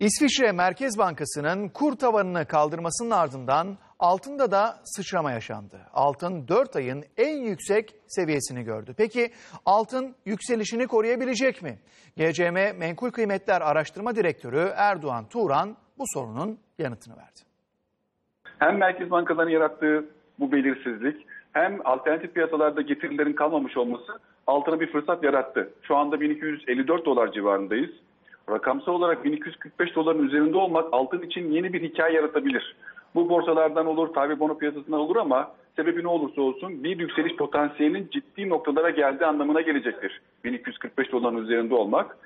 İsviçre Merkez Bankası'nın kur tavanını kaldırmasının ardından altında da sıçrama yaşandı. Altın 4 ayın en yüksek seviyesini gördü. Peki altın yükselişini koruyabilecek mi? GCM Menkul Kıymetler Araştırma Direktörü Erdoğan Turan bu sorunun yanıtını verdi. Hem merkez bankalarının yarattığı bu belirsizlik hem alternatif piyasalarda getirilerin kalmamış olması altına bir fırsat yarattı. Şu anda 1254 dolar civarındayız. Rakamsal olarak 1245 doların üzerinde olmak altın için yeni bir hikaye yaratabilir. Bu borsalardan olur, tabi bono piyasasından olur ama sebebi ne olursa olsun bir yükseliş potansiyelinin ciddi noktalara geldiği anlamına gelecektir. 1245 doların üzerinde olmak.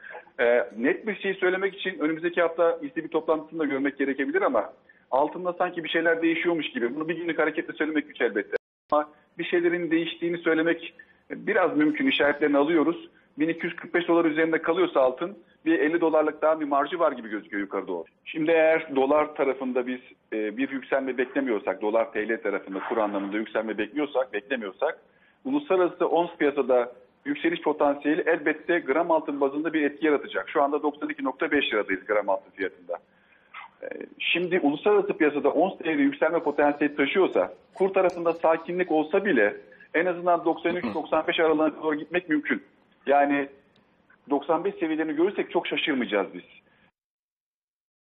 Ee, net bir şey söylemek için önümüzdeki hafta bir toplantısında görmek gerekebilir ama altında sanki bir şeyler değişiyormuş gibi. Bunu bir günlük hareketle söylemek güç elbette. Ama bir şeylerin değiştiğini söylemek biraz mümkün işaretlerini alıyoruz. 1245 dolar üzerinde kalıyorsa altın bir 50 dolarlık daha bir marjı var gibi gözüküyor yukarı doğru. Şimdi eğer dolar tarafında biz e, bir yükselme beklemiyorsak, dolar TL tarafında kur anlamında yükselme bekliyorsak, beklemiyorsak, uluslararası ons piyasada yükseliş potansiyeli elbette gram altın bazında bir etki yaratacak. Şu anda 92.5 liradayız gram altın fiyatında. E, Şimdi uluslararası piyasada ons değeri yükselme potansiyeli taşıyorsa, kur tarafında sakinlik olsa bile en azından 93-95 aralığına doğru gitmek mümkün. Yani 95 seviyelerini görürsek çok şaşırmayacağız biz.